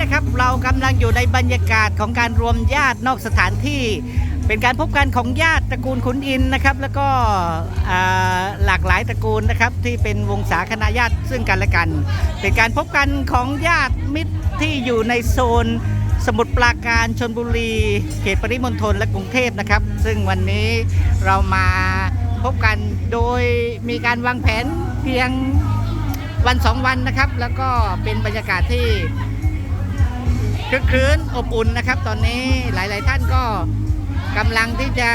นะครับเรากำลังอยู่ในบรรยากาศของการรวมญาตินอกสถานที่ เป็นการพบกันของญาติตระกูลขุนอินนะครับ แล้วก็หลากหลายตระกูลนะครับที่เป็นวงศาคณะญาติซึ่งกันและกัน เป็นการพบกันของญาติมิตรที่อยู่ในโซนสมุทรปราการชนบุรี เขตปริมณฑลและกรุงเทพนะครับ ซึ่งวันนี้เรามาพบกันโดยมีการวางแผนเพียงวันสองวันนะครับ แล้วก็เป็นบรรยากาศที่ คึกคืนอบอุ่นนะครับ ตอนนี้หลาย ๆ ท่านก็กำลังที่จะ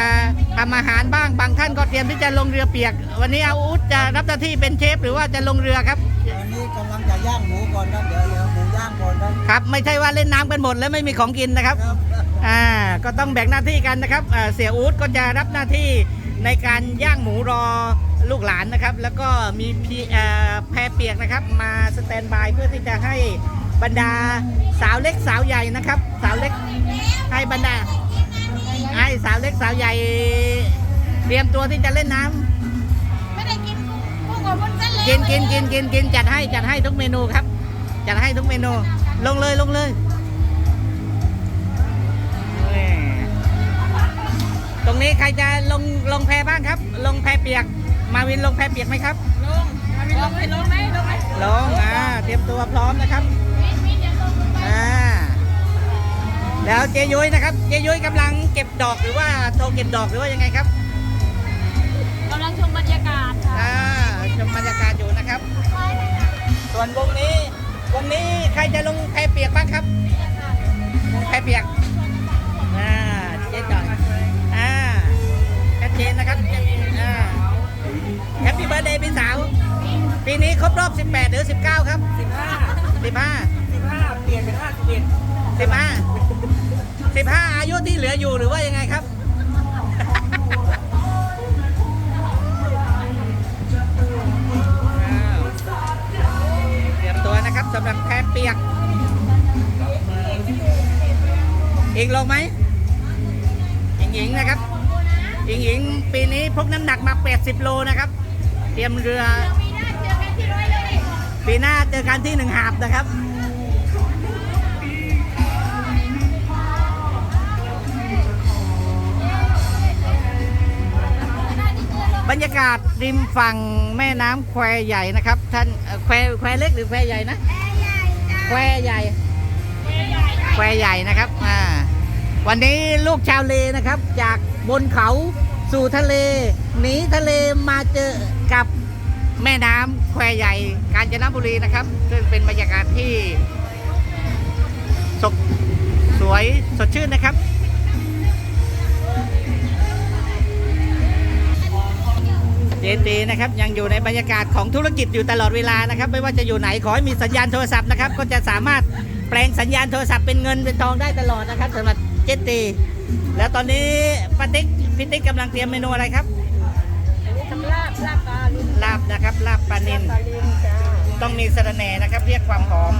ทำอาหารบ้างบางท่านก็เตรียมที่จะลงเรือเปียก วันนี้อาอุธจะรับหน้าที่เป็นเชฟหรือว่าจะลงเรือครับตอนนี้กำลังจะย่างหมูก่อนครับเดี๋ยวเดี๋ยวหมูย่างก่อนนะครับไม่ใช่ว่าเล่นน้ำกันหมดแล้วไม่มีของกินนะครับครับอ่าก็ต้องแบ่งหน้าที่กันนะครับอ่าเสียอู๊ดก็จะรับหน้าที่ในการย่างหมูรอลูกหลานนะครับ แล้วก็มีพี่เอ่อแพรเปียกนะครับ มาสแตนบายเพื่อที่จะให้ บรรดาสาวเล็กสาวใหญ่นะครับ สาวเล็กให้บรรดาให้สาวเล็กสาวใหญ่ เตรียมตัวที่จะเล่นน้ำไม่ได้กินกุ้งกับวุ้นเส้นเลยกินกินกินกินกินจัดให้จัดให้ทุกเมนูครับ จัดให้ทุกเมนู ลงเลยลงเลยแหม่ตรงนี้ใครจะลงลงแพบ้างครับ ลงแพเปียก มาวินลงแพเปียกไหมครับ ลงมามีลงไหมลงไหมลงไหมลงอ่าเตรียมตัวพร้อมนะครับาแล้วเจยุ้ยนะครับ เจยุ้ยกำลังเก็บดอกหรือว่าโทรเก็บดอกหรือว่ายังไงครับกำลังชมบรรยากาศค่ะอ่าชมบรรยากาศอยู่นะครับ ส่วนวงนี้ วงนี้ใครจะลงแพเปียกบ้างครับลงแพเปียกอ่าเจ๊จอยอ่าชัดเจนนะครับอ่าแฮปปี้เบิร์ดเดย์พี่สาว ปีนี้ครบรอบ 18 หรือ 19 ครับ 15 15 15เป ลี่ยนเป็น51 15 15อายุที่เหลืออยู่หรือว่ายังไงครับอ้าวเตรียมตัวนะครับสำหรับแพเปียก อีกลงไหมหญิงหญิงนะครับหญิงหญิงปีนี้พกน้ำหนักมา 80 โลนะครับ เตรียมเรือมีหน้าเจอกันที่ร้อยเลยปีหน้าเจอกันที่หนึ่งหาบนะครับ รรยากาศริมฝั่งแม่น้ำแควใหญ่นะครับ ท่านเอ่อแควแควเล็กหรือแควใหญ่นะ แควใหญ่ แควใหญ่นะครับอ่าวันนี้ลูกชาวเลนะครับ จากบนเขาสู่ทะเลหนีทะเลมาเจอกับแม่น้ำแควใหญ่ กาญจนบุรีนะครับ ซึ่งเป็นบรรยากาศที่สดสวยสดชื่นนะครับ เจตีนะครับยังอยู่ในบรรยากาศของธุรกิจอยู่ตลอดเวลานะครับ ไม่ว่าจะอยู่ไหนขอให้มีสัญญาณโทรศัพท์นะครับก็จะสามารถแปลงสัญญาณโทรศัพท์เป็นเงินเป็นทองได้ตลอดนะครับสำหรับเจตีแล้วตอนนี้ป้าติ๊กพี่ติ๊กกำลังเตรียมเมนูอะไรครับทำลาบลาบปลาลินลาบนะครับลาบปลานินปลต้องมีสะระแหน่นะครับเรียกความหอม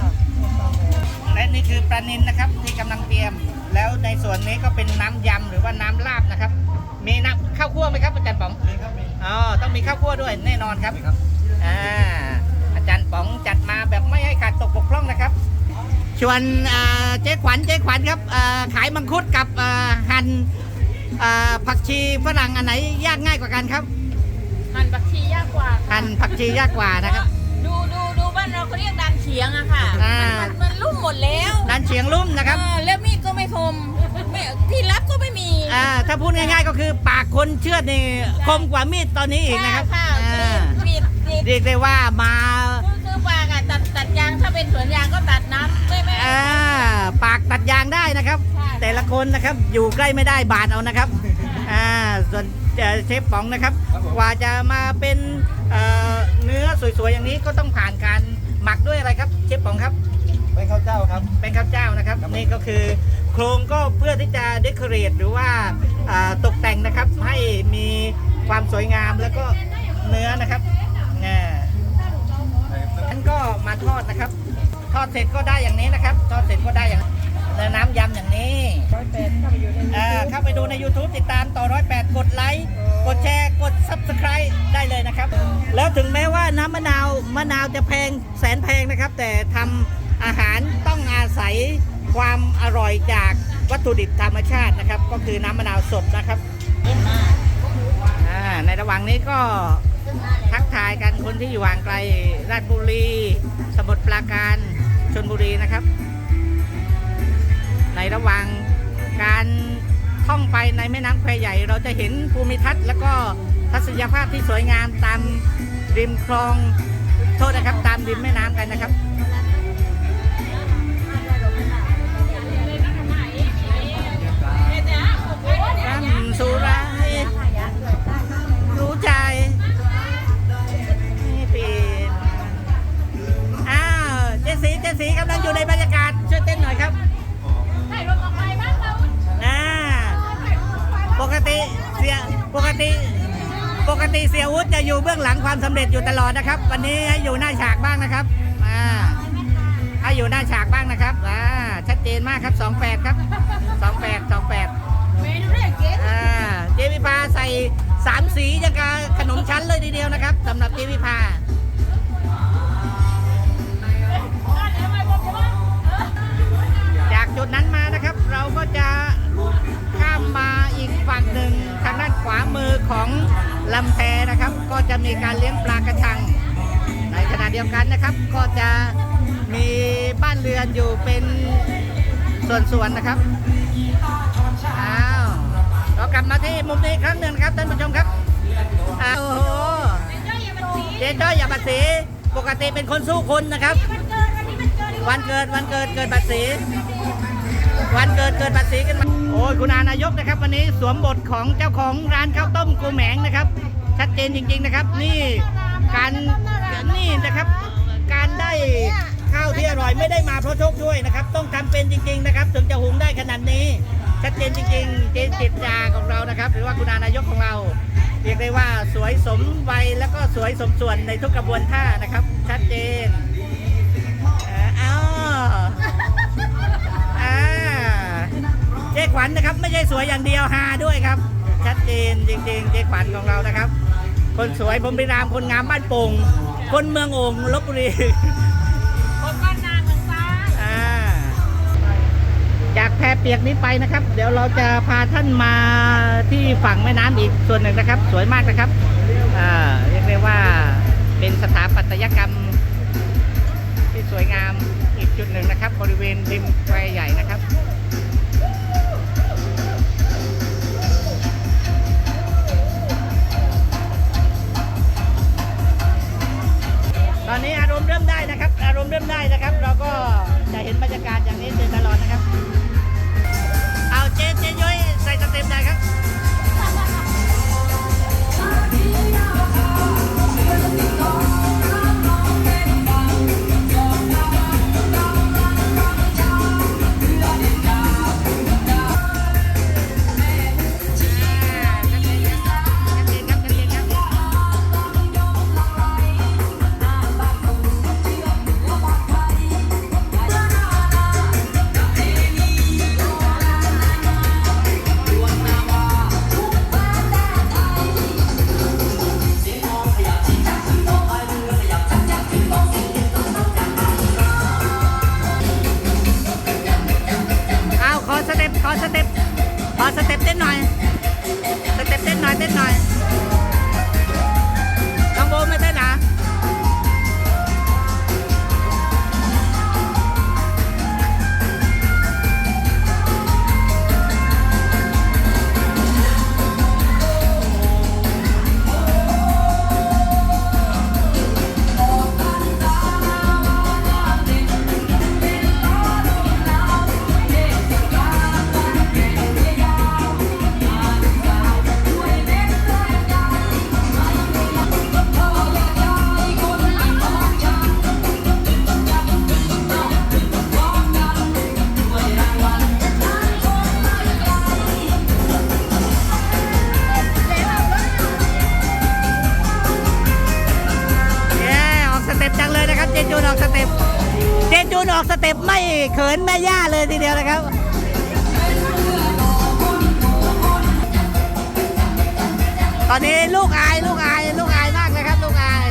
และนี่คือปลานินนะครับที่กำลังเตรียม แล้วในส่วนนี้ก็เป็นน้ำยำหรือว่าน้ำลาบนะครับ มีน้ำข้าวคั่วไหมครับอาจารย์ป๋องมีครับมี อ๋อต้องมีข้าวคั่วด้วยแน่นอนครับอ่าอาจารย์ป๋องจัดมาแบบไม่ให้ขาดตกบกพร่องนะครับ ชวนอ่าเจ๊ขวัญเจ๊ขวัญครับอ่าขายมังคุดกับอ่าหั่นอ่าผักชีฝรั่งอันไหนยากง่ายกว่ากันครับหั่นผักชียากกว่าค่ะหั่นผักชียากกว่านะครับ ดูดูดูบ้านเราเขาเรียกดันเฉียงอะค่ะอ่ามั นมันลุ่มหมดแล้วด้านเฉียงลุ่มนะครับ เออแล้วมีดก็ไม่คม ไม่ที่รับก็ไม่มี อ่าถ้าพูดง่ายๆก็คือปากคนเชือดนี่คมกว่ามีดตอนนี้อีกนะครับค่ะอ่ามีดมีดเรียกได้ว่ามาคือคือปากอะตัดตัดยางถ้าเป็นสวนยางก็ตัดน้ำไม่ไม่อ่าปากตัดยางได้นะครับใช่แต่ละคนนะครับอยู่ใกล้ไม่ได้บาดเอานะครับอ่าส่วนเอ่อเชฟป๋องนะครับ กว่าจะมาเป็นเอ่อเนื้อสวยๆอย่างนี้ก็ต้องผ่านการหมักด้วยอะไรครับเชฟป๋องครับ เป็นข้าวเจ้าครับ เป็นข้าวเจ้านะครับครับผมนี่ก็คือ โครงก็เพื่อที่จะเดคอเรทหรือว่าอ่าตกแต่งนะครับให้มีความสวยงามแล้วก็เนื้อนะครับเนี่ยท่านก็มาทอดนะครับ ทอดเสร็จก็ได้อย่างนี้นะครับ ทอดเสร็จก็ได้อย่างแล้วน้ำยำอย่างนี้ร้อยแปดเข้าไปอยู่ในอ่าเข้าไปดูใน YouTube ติดตามต่อร้อยแปดกดไลค์ กดแชร์ กด Subscribe ได้เลยนะครับ แล้วถึงแม้ว่าน้ำมะนาว มะนาวจะแพงแสนแพงนะครับ แต่ทำอาหารต้องอาศัย ความอร่อยจากวัตถุดิบธรรมชาตินะครับ ก็คือน้ำมะนาวสดนะครับในระหว่างนี้ก็ทักทายกันคนที่อยู่ห่างไกลราชบุรี สมุทรปราการชนบุรีนะครับ ในระหว่างการท่องไปในแม่น้ำแควใหญ่ เราจะเห็นภูมิทัศน์ แล้วก็ทัศนียภาพที่สวยงามตามริมคลองโทษนะครับ ตามริมแม่น้ำกันนะครับ สุรารู้ใจ นี่ปีนอ้าว เจสีเจสีกำลังอยู่ในบรรยากาศ ช่วยเต้นหน่อยครับอ่าปกติเสียปกติ ปกติเสียวุฒิจะอยู่เบื้องหลังความสำเร็จอยู่ตลอดนะครับ วันนี้ให้อยู่หน้าฉากบ้างนะครับอ่าให้อยู่หน้าฉากบ้างนะครับอ่าชัดเจนมากครับ28ครับ28 28อ่าเจวิภา ส่สามสีอย่างกับขนมชั้นเลยทีเดียวนะครับสำหรับเจวิภาจากจุดนั้นมานะครับ เราก็จะข้ามมาอีกฝั่งหนึ่งทางด้านขวามือของลำแพนะครับ ก็จะมีการเลี้ยงปลากระชัง ในขณะเดียวกันนะครับ ก็จะมีบ้านเรือนอยู่เป็นส่วนๆนะครับ เรากลับมาที่มุมนี้อีกครั้งหนึ่งครับท่านผู้ชมครับอ้าวโอ้โหเจ๊จ้อยอย่าบัดสีปกติเป็นคนสู้คนนะครับ วันเกิดวันเกิดเกิดบัดสีวันเกิดเกิดบัดสีกันมาโอ้ยคุณอานายกนะครับ วันนี้สวมบทของเจ้าของร้านข้าวต้มกูแหมงนะครับ ชัดเจนจริง ๆนะครับ นี่การนี่นะครับ การได้ข้าวที่อร่อยไม่ได้มาเพราะโชคช่วยนะครับ ต้องทำเป็นจริง ๆ นะครับ ถึงจะหุงได้ขนาดนี้ ชัดเจนจริงๆ เจนจิตยาของเรานะครับ หรือว่าคุณานายกของเราเรียกได้ว่าสวยสมวัยแล้วก็สวยสมส่วนในทุกกระบวนท่านะครับ ชัดเจนเอ้าวเจ๊ขวัญนะครับ ไม่ใช่สวยอย่างเดียวฮาด้วยครับ ชัดเจนจริง ๆ เจ๊ขวัญของเรานะครับ คนสวยผมพิรามคนงามบ้านโป่งคนเมืองโอ่งลบบุรี จากแพเปียกนี้ไปนะครับ เดี๋ยวเราจะพาท่านมาที่ฝั่งแม่น้ำอีกส่วนหนึ่งนะครับ สวยมากนะครับเรียกได้ว่าเป็นสถาปัตยกรรม ที่สวยงามอีกจุดหนึ่งนะครับ บริเวณริมแควใหญ่นะครับตอนนี้อารมณ์เริ่มได้นะครับ อารมณ์เริ่มได้นะครับ นออกสเต็ปไม่เขินแม่ย่าเลยทีเดียวนะครับตอนนี้ลูกอายลูกอายลูกอายมากเลยครับลูกอาย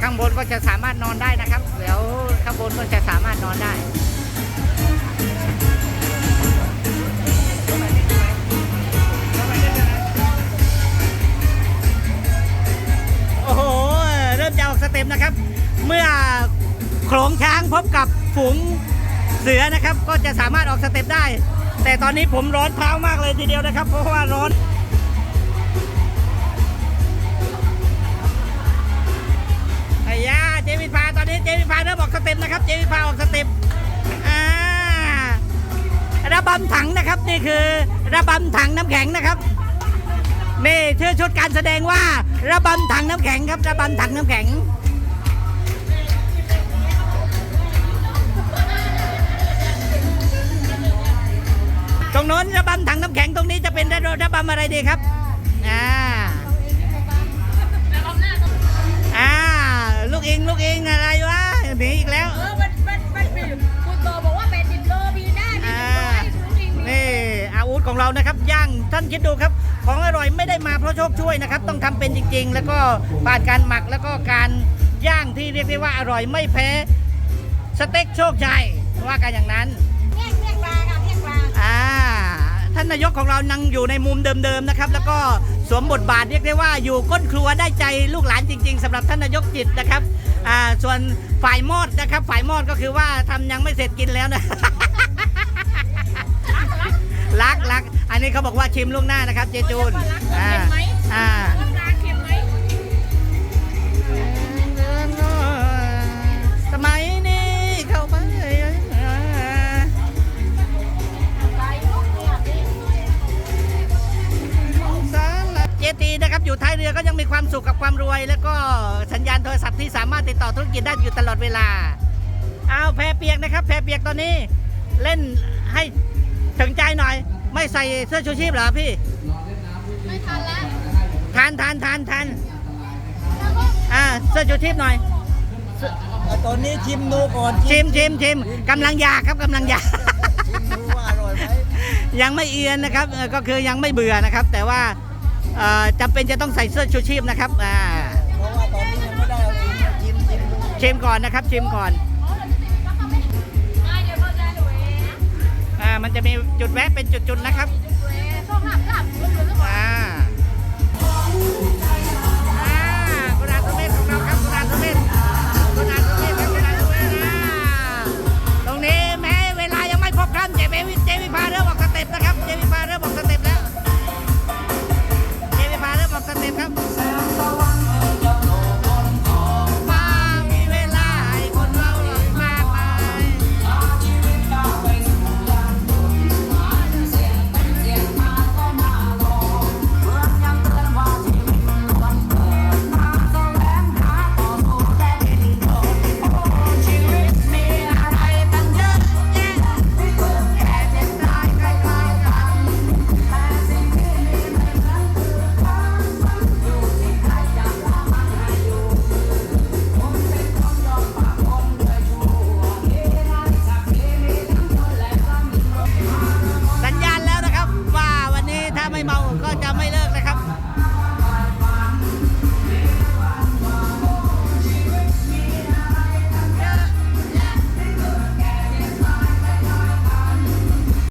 ข้างบนก็จะสามารถนอนได้นะครับ เดี๋ยวข้างบนก็จะสามารถนอนได้ เต็ปนะครับ เมื่อโขลงช้างพบกับฝูงเสือนะครับ ก็จะสามารถออกสเต็ปได้ แต่ตอนนี้ผมร้อนเท้ามากเลยทีเดียวนะครับ เพราะว่าร้อนไอ้ยาเจวิพาตอนนี้เจวิพาเริ่มออกสเต็ปนะครับ เจวิพาออกสเต็ปอ่าระบำถังนะครับนี่คือระบำถังน้ำแข็งนะครับนี่ชื่อชุดการแสดงว่าระบำถังน้ำแข็งครับระบำถังน้ำแข็ง จะเป็นระระบำอะไรดีครับ อ่า อ่า ลูกอิงลูกอิงอะไรวะหนีอีกแล้ว เออมันมันมันคุณโตบอกว่าเป็นสิบโลปีหน้านี่อ่าสิบโลให้คุณจริงๆนี่อาวุธของเรานะครับย่างท่านคิดดูครับ ของอร่อยไม่ได้มาเพราะโชคช่วยนะครับ ต้องทำเป็นจริง ๆ แล้วก็ผ่านการหมักแล้วก็การย่างที่เรียกได้ว่าอร่อยไม่แพ้สเต็กโชคชัยว่ากันอย่างนั้นเรียกเรียกปลาค่ะเรียกปลา อ่า ท่านนายกของเรานั่งอยู่ในมุมเดิมๆนะครับ แล้วก็สวมบทบาทเรียกได้ว่าอยู่ก้นครัวได้ใจลูกหลานจริง ๆสำหรับท่านนายกจิตนะครับอ่าส่วนฝ่ายมอดนะครับ ฝ่ายมอดก็คือว่าทำยังไม่เสร็จกินแล้วนะรักรักอันนี้เขาบอกว่าชิมล่วงหน้านะครับ เจจูนอ่าอ่า รับอยู่ท้ายเรือก็ยังมีความสุขกับความรวย แล้วก็สัญญาณโทรศัพท์ที่สามารถติดต่อธุรกิจได้อยู่ตลอดเวลา เอาแพเปียกนะครับ แพเปียกตอนนี้เล่นให้ถึงใจหน่อย ไม่ใส่เสื้อชูชีพเหรอพี่ไม่ทันแล้วทานทานทานทานอ่าเสื้อชูชีพหน่อยเอาตอนนี้ชิมดูก่อนชิมชิมชิมกำลังอยากครับกำลังอยากชิมดูว่าอร่อยไหมยังไม่เอียนนะครับเอ่อก็คือยังไม่เบื่อนะครับ แต่ว่าเอ่อ จำเป็นจะต้องใส่เสื้อชูชีพนะครับอ่าเพราะว่าตอนนี้ยังไม่ได้เอาชิมชิมชิมดูชิมก่อนนะครับ ชิมก่อนอ่าเดี๋ยวเราจะดูเองอ่ามันจะมีจุดแวะเป็นจุดๆนะครับต้องหับหับ